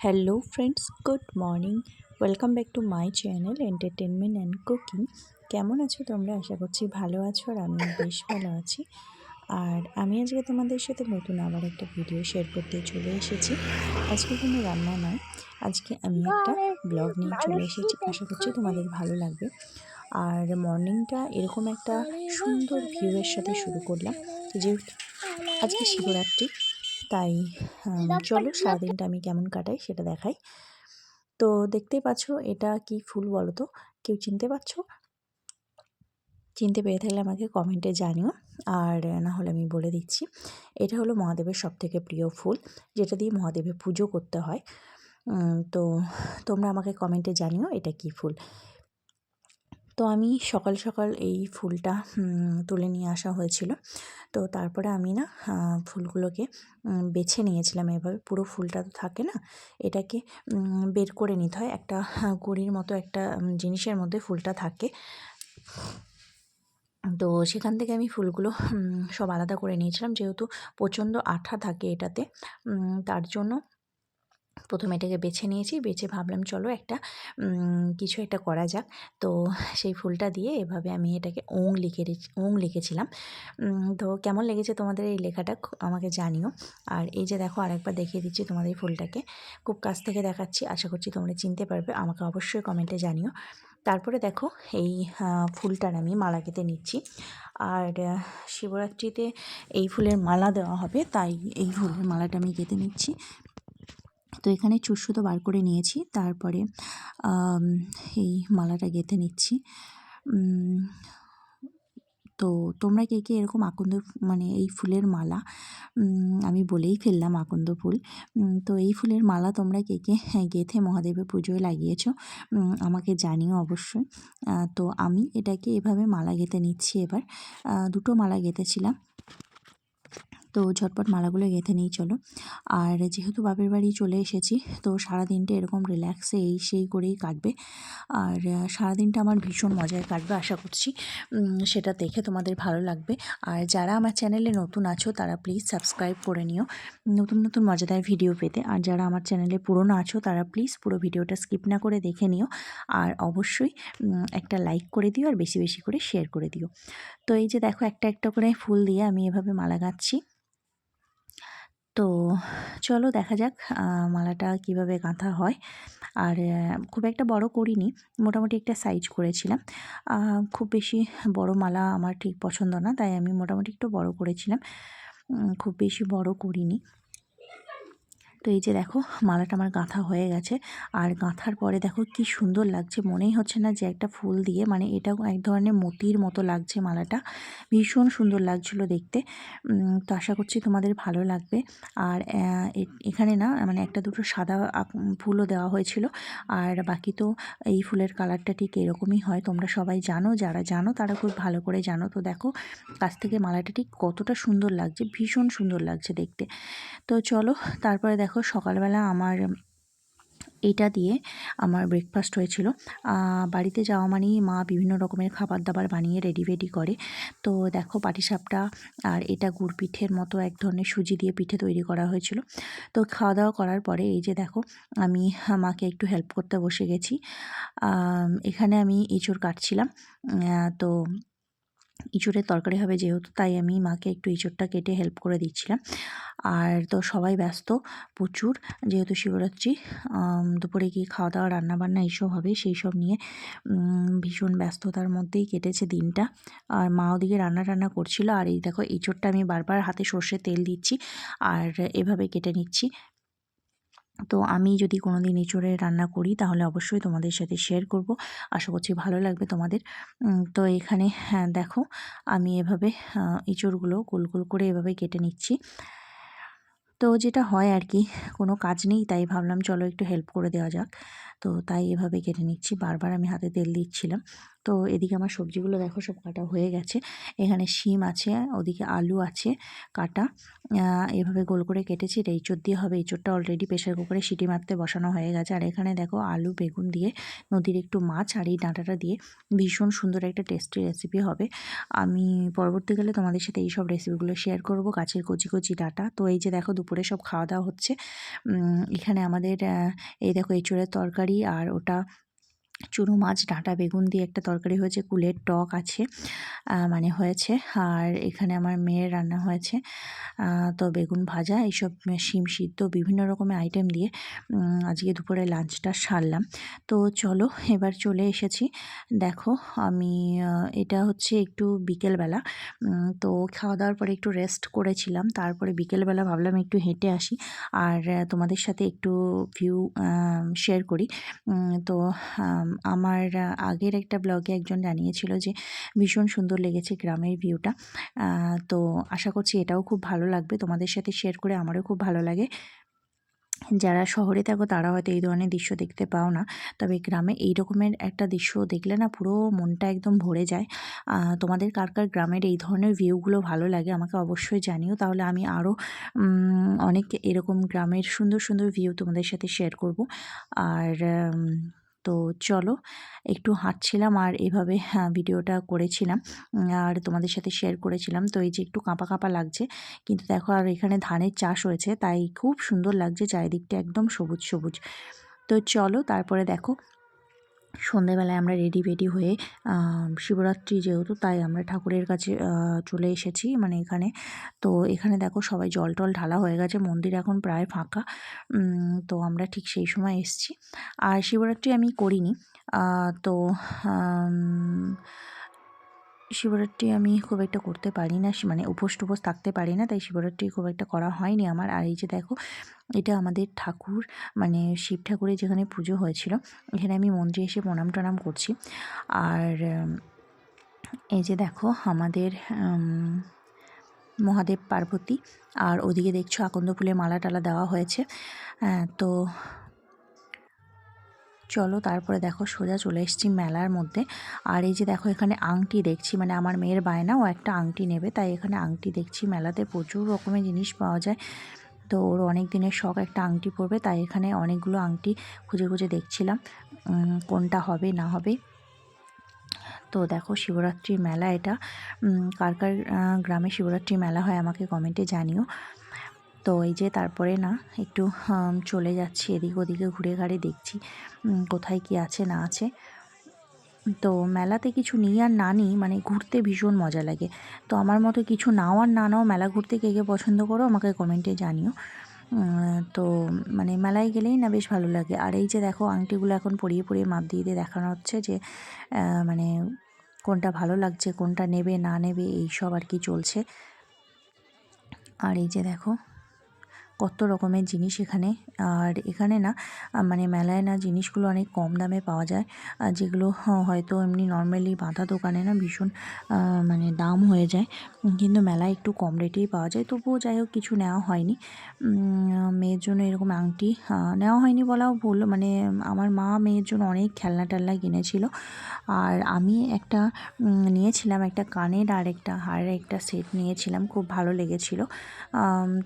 Hello friends good morning welcome back to my channel entertainment and cooking কেমন আছো তোমরা আশা করছি ভালো আছো আর আমি বেশ ভালো আছি আর আমি আজকে তোমাদের সাথে নতুন আবার একটা ভিডিও শেয়ার করতে চলে এসেছি আজকে কোনো রান্না নয় আজকে আমি একটা ব্লগ নিয়ে চলে এসেছি আশা করছি তোমাদের ভালো লাগবে আর মর্নিংটা এরকম একটা সুন্দর ভিউয়ের সাথে শুরু করলাম যেহেতু আজকে শিবরাত্রি তাই চলো সারাদিনটা আমি কেমন কাটাই সেটা দেখাই। তো দেখতেই পাচ্ছ এটা কি ফুল বলো তো? কেউ চিনতে পারছ? চিনতে পেরে থাকলে আমাকে কমেন্টে জানিও। আর না হলে আমি বলে দিচ্ছি এটা হলো মহাদেবের সবথেকে প্রিয় ফুল যেটা দিয়ে মহাদেবের পুজো করতে হয়। তো তোমরা আমাকে কমেন্টে জানিও এটা কি ফুল। তো আমি সকাল সকাল এই ফুলটা তুলে নিয়ে আসা হয়েছিল। তো তারপরে আমি না ফুলগুলোকে বেছে নিয়েছিলাম এভাবে। পুরো ফুলটা তো থাকে না, এটাকে বের করে নিতে হয়। একটা গুড়ির মতো একটা জিনিসের মধ্যে ফুলটা থাকে। তো সেখান থেকে আমি ফুলগুলো সব আলাদা করে নিয়েছিলাম। যেহেতু প্রচণ্ড আঠা থাকে এটাতে তার জন্য প্রথমে এটাকে বেছে নিয়েছি, বেছে ভাবলাম চলো একটা কিছু একটা করা যাক। তো সেই ফুলটা দিয়ে এভাবে আমি এটাকে ওং লিখে ওং লিখেছিলাম। তো কেমন লেগেছে তোমাদের এই লেখাটা আমাকে জানিও। আর এই যে দেখো আরেকবার দেখিয়ে দিচ্ছি তোমাদের এই ফুলটাকে। খুব কাছ থেকে দেখাচ্ছি, আশা করছি তোমরা চিনতে পারবে, আমাকে অবশ্যই কমেন্টে জানিও। তারপরে দেখো এই ফুলটার আমি মালা কেটে নিচ্ছি। আর শিবরাত্রিতে এই ফুলের মালা দেওয়া হবে, তাই এই ফুলের মালাটা আমি কেটে নিচ্ছি। তো এখানে চুষুতো বার করে নিয়েছি, তারপরে এই মালাটা গেঁথে নিচ্ছি। তো তোমরা কে কে এরকম আকন্দ মানে এই ফুলের মালা আমি বলেই ফেললাম আকন্দ ফুল তো এই ফুলের মালা তোমরা কে কে গেঁথে মহাদেবের পুজোয় লাগিয়েছ আমাকে জানিও অবশ্যই। তো আমি এটাকে এভাবে মালা গেঁথে নিচ্ছি এবার। দুটো মালা গেঁথেছিলাম। তো ঝটপট মালাগুলো গেঁথে নিই, চলো। আর যেহেতু বাপের বাড়ি চলে এসেছি, তো সারাদিনটা এরকম রিল্যাক্সে এই সেই করেই কাটবে। আর সারাদিনটা আমার ভীষণ মজায় কাটবে, আশা করছি। সেটা দেখে তোমাদের ভালো লাগবে। আর যারা আমার চ্যানেলে নতুন আছো, তারা প্লিজ সাবস্ক্রাইব করে নিও। নতুন নতুন মজাদার ভিডিও পেতে। আর যারা আমার চ্যানেলে পুরনো আছো, তারা প্লিজ পুরো ভিডিওটা স্কিপ না করে দেখে নিও। আর অবশ্যই একটা লাইক করে দিও আর বেশি বেশি করে শেয়ার করে দিও। তো এই যে দেখো, একটা একটা করে ফুল দিয়ে আমি এভাবে মালা গাঁচ্ছি তো চলো দেখা যাক মালাটা কীভাবে গাঁথা হয়। আর খুব একটা বড় করিনি, মোটামুটি একটা সাইজ করেছিলাম। খুব বেশি বড় মালা আমার ঠিক পছন্দ না, তাই আমি মোটামুটি একটু বড় করেছিলাম। খুব বেশি বড় করিনি। তো এই যে দেখো, মালাটা আমার গাঁথা হয়ে গেছে। আর গাঁথার পরে দেখো কি সুন্দর লাগছে, মনেই হচ্ছে না যে একটা ফুল দিয়ে মানে এটাও এক ধরনের মতির মতো লাগছে মালাটা। ভীষণ সুন্দর লাগছিল দেখতে। তো আশা করছি তোমাদের ভালো লাগবে। আর এখানে না মানে একটা দুটো সাদা ফুলও দেওয়া হয়েছিল। আর বাকি তো এই ফুলের কালারটা ঠিক এরকমই হয়, তোমরা সবাই জানো, যারা জানো তারা খুব ভালো করে জানো। তো দেখো কাছ থেকে মালাটা ঠিক কতটা সুন্দর লাগছে, ভীষণ সুন্দর লাগছে দেখতে। তো চলো, তারপরে দেখো দেখো সকালবেলা আমার এটা দিয়ে আমার ব্রেকফাস্ট হয়েছিল। বাড়িতে যাওয়া মানেই মা বিভিন্ন রকমের খাবার দাবার বানিয়ে রেডি রেডি করে। তো দেখো পাটিসাপটা আর এটা গুড় পিঠের মতো এক ধরনের সুজি দিয়ে পিঠে তৈরি করা হয়েছিল। তো খাওয়া দাওয়া করার পরে এই যে দেখো আমি মাকে একটু হেল্প করতে বসে গেছি। এখানে আমি এঁচড় কাটছিলাম। তো ইঁচড়ের তরকারি হবে যেহেতু, তাই আমি মাকে একটু ইঁচড়টা কেটে হেল্প করে দিচ্ছিলাম। আর তো সবাই ব্যস্ত প্রচুর, যেহেতু শিবরাত্রি দুপুরে গিয়ে খাওয়া দাওয়া রান্নাবান্না এইসব হবে, সেই সব নিয়ে ভীষণ ব্যস্ততার মধ্যেই কেটেছে দিনটা। আর মা ওদিকে রান্না টান্না করছিল, আর এই দেখো ইঁচড়টা আমি বারবার হাতে সর্ষে তেল দিচ্ছি, আর এভাবে কেটে নিচ্ছি। তো আমি যদি কোনো দিন এঁচোড়ে রান্না করি, তাহলে অবশ্যই তোমাদের সাথে শেয়ার করব। আশা করছি ভালো লাগবে তোমাদের। তো এখানে হ্যাঁ দেখো, আমি এভাবে এঁচোড়গুলো গোল গোল করে এভাবে কেটে নিচ্ছি। তো যেটা হয় আর কি কোনো কাজ নেই, তাই ভাবলাম চলো একটু হেল্প করে দেওয়া যাক। তো তাই এভাবে কেটে নিচ্ছি। বারবার আমি হাতে তেল দিচ্ছিলাম। তো এদিকে আমার সবজিগুলো দেখো সব কাটা হয়ে গেছে। এখানে শিম আছে, ওদিকে আলু আছে কাটা। এভাবে গোল করে কেটেছি, এটা এঁচোড় দিয়ে হবে। এঁচোড়টা অলরেডি প্রেশার কুকারে সিটি মারতে বসানো হয়ে গেছে। আর এখানে দেখো আলু, বেগুন দিয়ে, নদীর একটু মাছ আর এই ডাঁটাটা দিয়ে ভীষণ সুন্দর একটা টেস্টি রেসিপি হবে। আমি পরবর্তীকালে তোমাদের সাথে এই সব রেসিপিগুলো শেয়ার করব। গাছের কচি কচি ডাঁটা। তো এই যে দেখো দুপুরে সব খাওয়া দাওয়া হচ্ছে। এখানে আমাদের এই দেখো এঁচোড়ের তরকারি আর ওটা চুনো মাছ, ডাঁটা, বেগুন দিয়ে একটা তরকারি হয়েছে, কুলের টক আছে মানে হয়েছে। আর এখানে আমার মেয়ের রান্না হয়েছে তো বেগুন ভাজা, এইসব শিম সিদ্ধ, বিভিন্ন রকমের আইটেম দিয়ে আজকে দুপুরে লাঞ্চটা সারলাম। তো চলো, এবার চলে এসেছি। দেখো, আমি এটা হচ্ছে একটু বিকেলবেলা তো খাওয়া দাওয়ার পরে একটু রেস্ট করেছিলাম, তারপরে বিকেলবেলা ভাবলাম একটু হেঁটে আসি। আর তোমাদের সাথে একটু ভিউ শেয়ার করি। তো আমার আগের একটা ব্লগে একজন জানিয়েছিল যে ভীষণ সুন্দর লেগেছে গ্রামের ভিউটা। তো আশা করছি এটাও খুব ভালো লাগবে। তোমাদের সাথে শেয়ার করে আমারও খুব ভালো লাগে। যারা শহরে থাকো, তারা হয়তো এই ধরনের দৃশ্য দেখতে পাও না। তবে গ্রামে এই রকমের একটা দৃশ্য দেখলে না পুরো মনটা একদম ভরে যায়। তোমাদের কার কার গ্রামের এই ধরনের ভিউগুলো ভালো লাগে আমাকে অবশ্যই জানিও। তাহলে আমি আরও অনেক এরকম গ্রামের সুন্দর সুন্দর ভিউ তোমাদের সাথে শেয়ার করব। আর তো চলো একটু হাঁটছিলাম আর এভাবে হ্যাঁ, ভিডিওটা করেছিলাম। আর তোমাদের সাথে শেয়ার করেছিলাম। তো এই যে একটু কাঁপা কাঁপা লাগছে কিন্তু দেখো আর এখানে ধানের চাষ হয়েছে তাই খুব সুন্দর লাগছে চারিদিকটা একদম সবুজ সবুজ। তো চলো তারপরে দেখো সন্ধেবেলায় আমরা রেডি বেডি হয়ে শিবরাত্রি যেহেতু তাই আমরা ঠাকুরের কাছে চলে এসেছি মানে এখানে। তো এখানে দেখো সবাই জল টল ঢালা হয়ে গেছে, মন্দির এখন প্রায় ফাঁকা। তো আমরা ঠিক সেই সময় এসছি। আর শিবরাত্রি আমি করিনি। তো শিবরাত্রি আমি খুব একটা করতে পারি না মানে উপোস টুপোস থাকতে পারি না, তাই শিবরাত্রি খুব একটা করা হয়নি আমার। আর এই যে দেখো, এটা আমাদের ঠাকুর মানে শিব ঠাকুরের যেখানে পুজো হয়েছিল, এখানে আমি মন্দিরে এসে প্রণাম টনাম করছি। আর এই যে দেখো আমাদের মহাদেব পার্বতী, আর ওদিকে দেখছ আকন্দ ফুলে মালা টালা দেওয়া হয়েছে। তো চলো তারপরে দেখো সোজা চলে এসেছি মেলার মধ্যে। আর এই যে দেখো এখানে আংটি দেখছি মানে আমার মেয়ের বায়না, ও একটা আংটি নেবে, তাই এখানে আংটি দেখছি। মেলাতে প্রচুর রকমের জিনিস পাওয়া যায়। তো ওর অনেক দিনের শখ একটা আংটি পরবে, তাই এখানে অনেকগুলো আংটি খুঁজে খুঁজে দেখছিলাম কোনটা হবে, না হবে। তো দেখো শিবরাত্রি মেলা এটা। কার কার গ্রামে শিবরাত্রি মেলা হয় আমাকে কমেন্টে জানিও। তো এই যে তারপরে না একটু চলে যাচ্ছি এদিক ওদিকে, ঘুরে ঘাড়ে দেখছি কোথায় কি আছে না আছে। তো মেলাতে কিছু নিই আর না নিই মানে ঘুরতে ভীষণ মজা লাগে। তো আমার মতো কিছু নাও আর না নাও মেলা ঘুরতে কে কে পছন্দ করো আমাকে কমেন্টে জানিও। তো মানে মেলায় গেলেই না বেশ ভালো লাগে। আর এই যে দেখো আংটিগুলো এখন পরিয়ে পরিয়ে মাপ দিয়ে দিয়ে দেখানো হচ্ছে যে মানে কোনটা ভালো লাগছে, কোনটা নেবে, না নেবে এই সব আর কি চলছে। আর এই যে দেখো কত রকমের জিনিস এখানে। আর এখানে না মানে মেলায় না জিনিসগুলো অনেক কম দামে পাওয়া যায়। যেগুলো হয়তো এমনি নর্মালি বাঁধা দোকানে না ভীষণ মানে দাম হয়ে যায়। কিন্তু মেলায় একটু কম রেটেই পাওয়া যায়। তবুও যাই হোক, কিছু নেওয়া হয়নি। মেয়ের জন্য এরকম আংটি নেওয়া হয়নি বলাও ভুল। মানে আমার মা মেয়ের জন্য অনেক খেলনা টেলনা কিনেছিল। আর আমি একটা নিয়েছিলাম একটা কানের আর একটা হারের একটা সেট নিয়েছিলাম। খুব ভালো লেগেছিলো।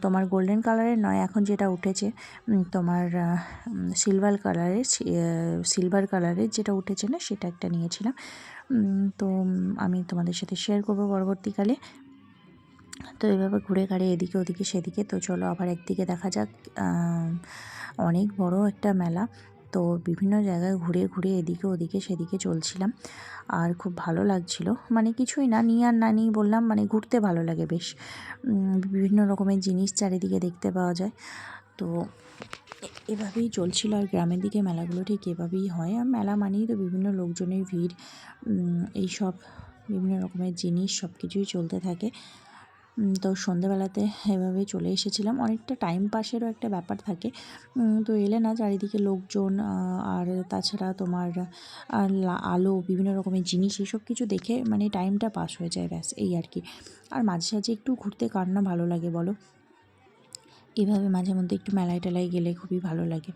তোমার গোল্ডেন কালারের নয়, এখন যেটা উঠেছে তোমার সিলভার কালারের সিলভার কালারের যেটা উঠেছে না, সেটা একটা নিয়েছিলাম। তো আমি তোমাদের সাথে শেয়ার করব পরবর্তীকালে। তো এভাবে ঘুরে ঘাড়ে এদিকে ওদিকে সেদিকে। তো চলো আবার একদিকে দেখা যাক অনেক বড় একটা মেলা। তো বিভিন্ন জায়গায় ঘুরে ঘুরে এদিকে ওদিকে সেদিকে চলছিলাম। আর খুব ভালো লাগছিল। মানে কিছুই না, নিয়ে আর না নিয়ে বললাম মানে ঘুরতে ভালো লাগে বেশ। বিভিন্ন রকমের জিনিস চারিদিকে দেখতে পাওয়া যায়। তো এভাবেই চলছিল। আর গ্রামের দিকে মেলাগুলো ঠিক এভাবেই হয়। আর মেলা মানেই তো বিভিন্ন লোকজনের ভিড়। এইসব বিভিন্ন রকমের জিনিস সব কিছুই চলতে থাকে। তো সন্ধেবেলাতে এভাবে চলে এসেছিলাম। অনেকটা টাইম পাসেরও একটা ব্যাপার থাকে। তো এলে না চারিদিকে লোকজন আর তাছাড়া তোমার আলো, বিভিন্ন রকমের জিনিস এসব কিছু দেখে মানে টাইমটা পাস হয়ে যায় ব্যাস, এই আর কি। আর মাঝে সাঝে একটু ঘুরতে কার না ভালো লাগে বলো? এভাবে মাঝে মধ্যে একটু মেলায় টেলায় গেলে খুবই ভালো লাগে।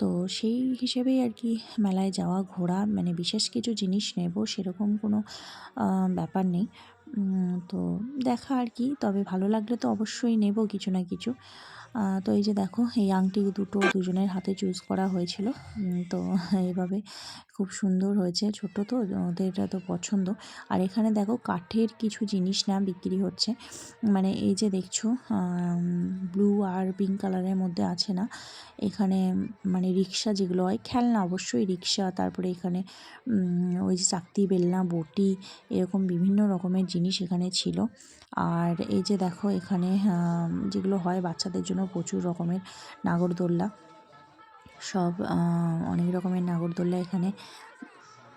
তো সেই হিসেবেই আর কি মেলায় যাওয়া, ঘোরা মানে বিশেষ কিছু জিনিস নেব সেরকম কোনো ব্যাপার নেই। তো দেখা আর কি। তবে ভালো লাগলে তো অবশ্যই নেব কিছু না কিছু। তো এই যে দেখো, এই আংটি দুটো দুজনের হাতে চুজ করা হয়েছিল। তো এইভাবে খুব সুন্দর হয়েছে। ছোট তো ওদের এটা তো পছন্দ। আর এখানে দেখো, কাঠের কিছু জিনিস না বিক্রি হচ্ছে। মানে এই যে দেখছ ব্লু আর পিঙ্ক কালারের মধ্যে আছে না। এখানে মানে রিক্সা যেগুলো হয়, খেলনা অবশ্যই রিক্সা, তারপরে এখানে ওই যে চাকতি, বেলনা, বটি, এরকম বিভিন্ন রকমের জিনিস এখানে ছিল। আর এই যে দেখো, এখানে যেগুলো হয় বাচ্চাদের জন্য প্রচুর রকমের নাগরদোল্লা। সব অনেক রকমের নাগরদোল্লা এখানে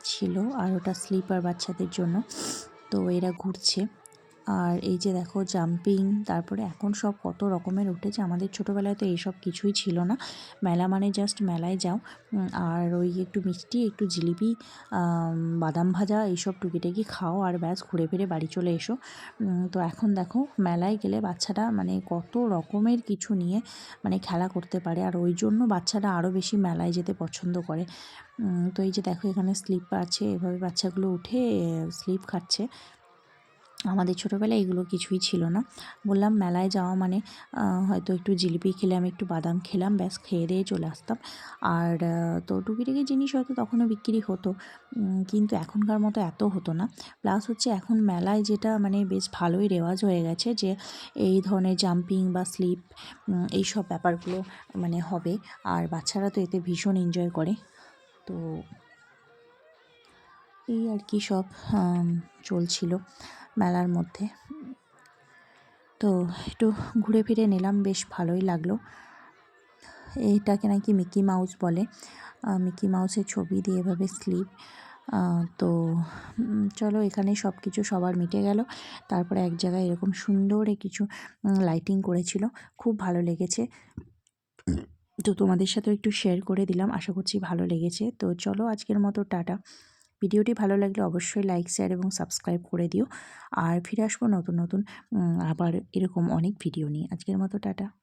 ছিল। আর ওটা স্লিপার বাচ্চাদের জন্য। তো এরা ঘুরছে। আর এই যে দেখো জাম্পিং তারপরে এখন সব কত রকমের উঠেছে। আমাদের ছোটোবেলায় তো এইসব কিছুই ছিল না। মেলা মানে জাস্ট মেলায় যাও। আর ওই একটু মিষ্টি, একটু জিলিপি বাদাম ভাজা, এইসব টুকিটাকি খাও আর ব্যাস ঘুরে ফিরে বাড়ি চলে এসো। তো এখন দেখো মেলায় গেলে বাচ্চারা মানে কত রকমের কিছু নিয়ে মানে খেলা করতে পারে। আর ওই জন্য বাচ্চারা আরও বেশি মেলায় যেতে পছন্দ করে। তো এই যে দেখো এখানে স্লিপ আছে। এভাবে বাচ্চাগুলো উঠে স্লিপ খাচ্ছে। আমাদের ছোটোবেলায় এগুলো কিছুই ছিল না। বললাম, মেলায় যাওয়া মানে হয়তো একটু জিলিপি খেলাম, একটু বাদাম খেলাম, ব্যাস খেয়ে দিয়ে চলে আসতাম। আর তো টুকিটাকি জিনিস হয়তো তখনও বিক্রি হতো কিন্তু এখনকার মতো এত হতো না। প্লাস হচ্ছে এখন মেলায় যেটা মানে বেশ ভালোই রেওয়াজ হয়ে গেছে যে, এই ধরনের জাম্পিং বা স্লিপ এই সব ব্যাপারগুলো মানে হবে। আর বাচ্চারা তো এতে ভীষণ এনজয় করে। তো এই আর কি সব চলছিল। মেলার মধ্যে। তো একটু ঘুরে ফিরে নিলাম, বেশ ভালোই লাগল। এইটাকে নাকি মিকি মাউস বলে। মিকি মাউসের ছবি দিয়ে এভাবে স্লিপ। তো চলো এখানে সব কিছু সবার মিটে গেল। তারপরে এক জায়গায় এরকম সুন্দর কিছু লাইটিং করেছিল। খুব ভালো লেগেছে। তো তোমাদের সাথেও একটু শেয়ার করে দিলাম। আশা করছি ভালো লেগেছে। তো চলো আজকের মতো, টাটা। ভিডিওটি ভালো লাগলে অবশ্যই লাইক, শেয়ার এবং সাবস্ক্রাইব করে দিও। আর ফিরে আসব নতুন নতুন আবার এরকম অনেক ভিডিও নিয়ে। আজকের মতো টাটা।